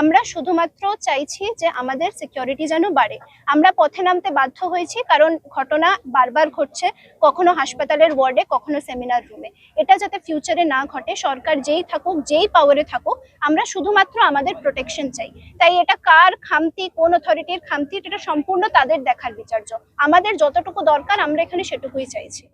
আমরা শুধুমাত্র চাইছি যে আমাদের সিকিউরিটি যেন বাড়ে। আমরা পথে নামতে বাধ্য হয়েছি কারণ ঘটনা বারবার ঘটছে কখনো হাসপাতালের ওয়ার্ডে, কখনো সেমিনার রুমে এটা যাতে ফিউচারে না ঘটে, সরকার যেই থাকুক, যেই পাওয়ারে থাকুক, আমরা শুধুমাত্র আমাদের প্রোটেকশন চাই। তাই এটা কার খামতি, কোন অথরিটির খামতি, এটা সম্পূর্ণ তাদের দেখার বিচার্য। আমাদের যতটুকু দরকার, আমরা এখানে সেটুকুই চাইছি।